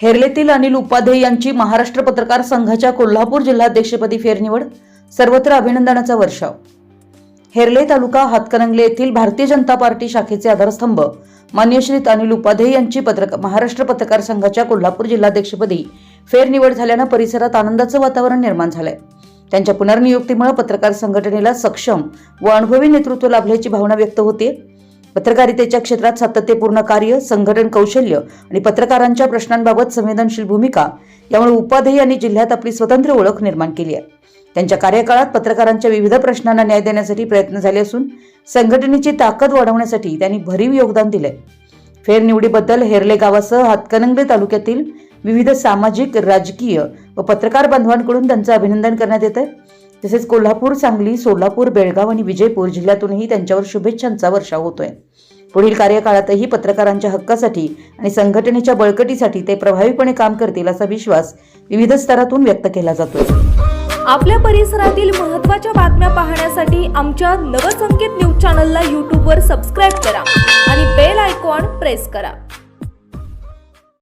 हेरलेतील अनिल उपाध्ये यांची महाराष्ट्र पत्रकार संघाच्या कोल्हापूर जिल्हाध्यक्षपदी फेरनिवड सर्वत्र अभिनंदनाचा वर्षाव. हेरले तालुका हातकणंगले येथील भारतीय जनता पार्टी शाखेचे आधारस्तंभ मान्य अनिल उपाध्ये यांची पत्रक महाराष्ट्र पत्रकार संघाच्या कोल्हापूर जिल्हाध्यक्षपदी फेरनिवड झाल्यानं परिसरात आनंदाचं वातावरण निर्माण झालंय. त्यांच्या पुनर्नियुक्तीमुळे पत्रकार संघटनेला सक्षम व अनुभवी नेतृत्व लाभल्याची भावना व्यक्त होते पत्रकारितेच्या क्षेत्रात सातत्यपूर्ण कार्य संघटन कौशल्य आणि पत्रकारांच्या प्रश्नांबाबत संवेदनशील भूमिका यामुळे उपाध्ये यांनी जिल्ह्यात आपली स्वतंत्र ओळख निर्माण केली आहे. त्यांच्या कार्यकाळात पत्रकारांच्या विविध प्रश्नांना न्याय देण्यासाठी प्रयत्न झाले असून संघटनेची ताकद वाढवण्यासाठी त्यांनी भरीव योगदान दिलंय. फेरनिवडीबद्दल हेरले गावासह हातकणंगले तालुक्यातील विविध सामाजिक राजकीय व पत्रकार बांधवांकडून त्यांचं अभिनंदन करण्यात येत आहे तसेच कोल्हापूर सांगली सोलापूर बेळगाव आणि विजयपूर जिल्ह्यातूनही त्यांच्यावर शुभेच्छांचा वर्षाव होतोय. पुढील कार्यकाळातही पत्रकारांच्या हक्कासाठी आणि संघटनेच्या बळकटीसाठी ते प्रभावीपणे काम करतील असा विश्वास विविध स्तरातून व्यक्त केला जातोय. आपल्या परिसरातील महत्त्वाच्या बातम्या पाहण्यासाठी आमच्या नवसंकेत न्यूज चॅनलला यूट्यूबवर सबस्क्राईब करा आणि बेल आयकॉन प्रेस करा.